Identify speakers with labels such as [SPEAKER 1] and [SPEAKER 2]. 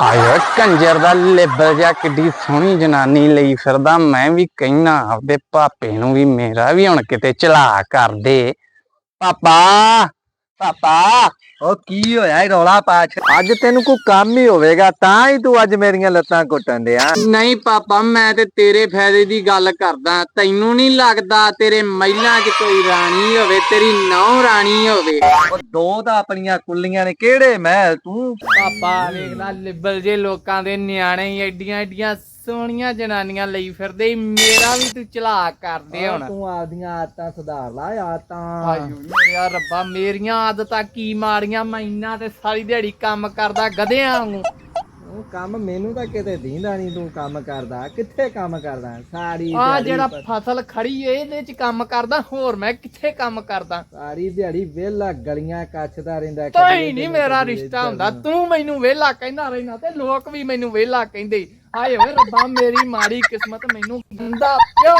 [SPEAKER 1] ਹਾਏ ਕੰਜਰ ਦਾ ਲਿਬਲ ਜਿਹਾ ਕਿੱਡੀ ਸੋਹਣੀ ਜਨਾਨੀ ਲਈ ਫਿਰਦਾ, ਮੈਂ ਵੀ ਕਹਿਣਾ ਆਪਦੇ ਪਾਪੇ ਨੂੰ ਵੀ ਮੇਰਾ ਵੀ ਹੁਣ ਕਿਤੇ ਚਲਾ ਕਰ ਦੇ। ਪਾਪਾ! ਪਾਪਾ।
[SPEAKER 2] ਉਹ ਕੀ ਹੋਇਆ? ਇਹ ਰੌਲਾ ਪਾ ਛ- ਅੱਜ ਤੈਨੂੰ ਕੋਈ ਕੰਮ ਹੀ ਹੋਵੇਗਾ ਤਾਂ ਹੀ ਤੂੰ ਅੱਜ ਮੇਰੀਆਂ ਲੱਤਾਂ ਘੁੱਟਣ ਡਿਆ।
[SPEAKER 1] ਨਹੀਂ ਪਾਪਾ ਮੈਂ ਤੇ ਤੇਰੇ ਫਾਇਦੇ ਦੀ ਗੱਲ ਕਰਦਾ। ਤੈਨੂੰ ਨਹੀਂ ਲੱਗਦਾ ਤੇਰੇ ਮਹਿਲਾਂ 'ਚ ਕੋਈ ਰਾਣੀ ਹੋਵੇ ਤੇਰੀ ਨੌ ਰਾਣੀ ਹੋਵੇ?
[SPEAKER 2] ਉਹ ਦੋ ਤਾਂ ਆਪਣੀਆਂ ਕੁੱਲੀਆਂ ਨੇ ਕਿਹੜੇ ਮਹਿਲ ਤੂੰ?
[SPEAKER 1] ਪਾਪਾ ਵੇਖ ਲੈ ਲਿਬਲ ਜੇ ਲੋਕਾਂ ਦੇ ਨਿਆਣੇ ਹੀ ਐਡੀਆਂ ਐਡੀਆਂ ਸੋਹਣੀਆਂ ਜਨਾਨੀਆਂ ਲਈ ਫਿਰਦੇ ਈ, ਮੇਰਾ ਵੀ ਤੂੰ ਚਲਾ ਕਰਦੇ ਹੁਣ।
[SPEAKER 2] ਤੂੰ ਆਪਦੀਆਂ ਆਦਤਾਂ ਸੁਧਾਰ ਲਾ ਆਦਤਾਂ।
[SPEAKER 1] ਆਯੂ ਮੇਰਿਆ ਰੱਬਾ ਮੇਰੀਆਂ ਆਦਤਾਂ ਕੀ ਮਾੜੀਆਂ ਮੈਂ ਇੰਨਾ ਤੇ ਸਾਰੀ ਦਿਹਾੜੀ ਕੰਮ ਕਰਦਾ ਗਧਿਆਂ ਵਾਂਗੂ।
[SPEAKER 2] ਉਹ ਕੰਮ ਮੈਨੂੰ ਤਾਂ ਕਿਤੇ ਦੀਂਦਾ ਨਹੀਂ ਤੂੰ ਕੰਮ ਕਰਦਾ ਕਿੱਥੇ ਕੰਮ ਕਰਦਾ? ਸਾਰੀ
[SPEAKER 1] ਆ
[SPEAKER 2] ਦਿਹਾੜੀ
[SPEAKER 1] ਜਿਹੜਾ
[SPEAKER 2] ਪ-
[SPEAKER 1] ਫਸਲ ਖੜੀ ਏ ਇਹਦੇ 'ਚ ਕੰਮ ਕਰਦਾ ਹੋਰ ਮੈਂ ਕਿੱਥੇ ਕੰਮ ਕਰਦਾ?
[SPEAKER 2] ਸਾਰੀ ਦਿਹਾੜੀ ਵਿਹਲਾ ਗਲੀਆਂ ਕੱਚਦਾ ਰਹਿੰਦਾ
[SPEAKER 1] ਕੋਈ ਨਹੀਂ ਮੇਰਾ ਰਿਸ਼ਤਾ ਹੁੰਦਾ ਤੂੰ ਮੈਨੂੰ ਵਿਹਲਾ ਕਹਿੰਦਾ ਰਹਿਣਾ ਤੇ ਲੋਕ ਵੀ ਮੈਨੂੰ ਵਿਹਲਾ ਕਹਿੰਦੇ। ਹਾਏ ਓਏ ਰੱਬਾ ਮੇਰੀ ਮਾੜੀ ਕਿਸਮਤ ਮੈਨੂੰ ਗੰਦਾ ਪਿਓ।